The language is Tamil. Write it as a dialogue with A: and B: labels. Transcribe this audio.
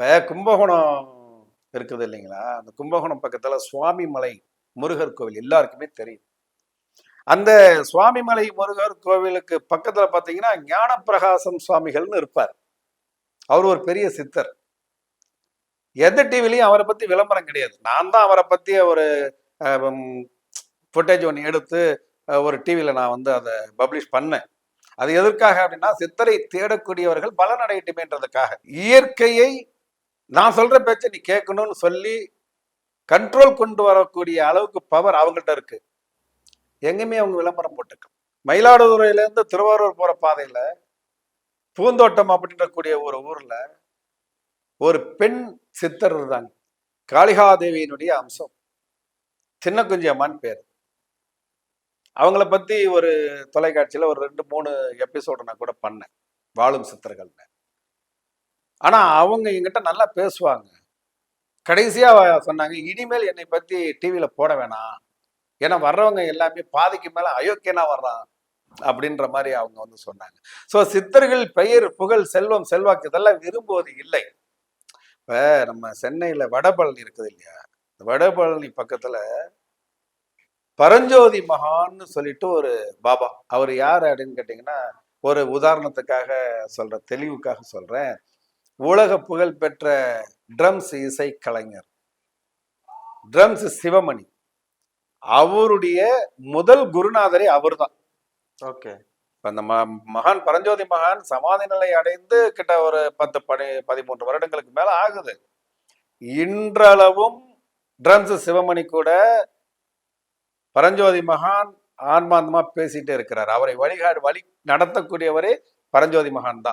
A: இப்போ கும்பகோணம் இருக்குது இல்லைங்களா? அந்த கும்பகோணம் பக்கத்தில் சுவாமி மலை முருகர் கோவில் எல்லாருக்குமே தெரியும். அந்த சுவாமிமலை முருகர் கோவிலுக்கு பக்கத்துல பார்த்தீங்கன்னா ஞானப்பிரகாசம் சுவாமிகள்னு இருப்பார். அவர் ஒரு பெரிய சித்தர். எந்த டிவிலையும் அவரை பற்றி விளம்பரம் கிடையாது. நான் தான் அவரை பற்றி ஒரு ஃபுட்டேஜ் ஒன்று எடுத்து ஒரு டிவியில் நான் வந்து அதை பப்ளிஷ் பண்ணேன். அது எதற்காக அப்படின்னா சித்தரை தேடக்கூடியவர்கள் பலனடையட்டுமேன்றதுக்காக. இயற்கையை நான் சொல்ற பேச்சை நீ கேட்கணும்னு சொல்லி கண்ட்ரோல் கொண்டு வரக்கூடிய அளவுக்கு பவர் அவங்கள்ட்ட இருக்கு. எங்கேயுமே அவங்க விளம்பரம் போட்டுக்க மயிலாடுதுறையிலேருந்து திருவாரூர் போகிற பாதையில் பூந்தோட்டம் அப்படின்ற கூடிய ஒரு ஊரில் ஒரு பெண் சித்தர் இருந்தாங்க. காளிகாதேவியினுடைய அம்சம். சின்ன குஞ்சி அம்மான்னு பேர். அவங்கள பற்றி ஒரு தொலைக்காட்சியில் ஒரு ரெண்டு மூணு எபிசோடு நான் கூட பண்ணேன். வாழும் சித்தர்கள்னு. ஆனா அவங்க என்கிட்ட நல்லா பேசுவாங்க. கடைசியா சொன்னாங்க இனிமேல் என்னை பத்தி டிவியில் போட வேணாம். ஏன்னா வர்றவங்க எல்லாமே பாதிக்கு மேல அயோக்கியனா வர்றான் அப்படின்ற மாதிரி அவங்க வந்து சொன்னாங்க. ஸோ சித்தர்கள் பெயர் புகழ் செல்வம் செல்வாக்கு இதெல்லாம் விரும்புவது இல்லை. இப்போ நம்ம சென்னையில வடபழனி இருக்குது இல்லையா? வடபழனி பக்கத்துல பரஞ்சோதி மகான்னு சொல்லிட்டு ஒரு பாபா. அவர் யார் அப்படின்னு கேட்டிங்கன்னா ஒரு உதாரணத்துக்காக சொல்ற தெளிவுக்காக சொல்றேன். உலக புகழ் பெற்ற ட்ரம்ஸ் இசை கலைஞர் ட்ரம்ஸ் சிவமணி. அவருடைய முதல் குருநாதரே அவர்தான்.
B: ஓகே.
A: இப்ப இந்த ம- மகான் பரஞ்சோதி மகான் சமாதி நிலை அடைந்து கிட்ட ஒரு பத்து பதி பதிமூன்று வருடங்களுக்கு மேல ஆகுது. இன்றளவும் ட்ரம்ஸ் சிவமணி கூட பரஞ்சோதி மகான் ஆன்மாந்தமா பேசிட்டே இருக்கிறார். அவரை வழிகாடு வழி நடத்தக்கூடியவரே பரஞ்சோதி மகான் தான்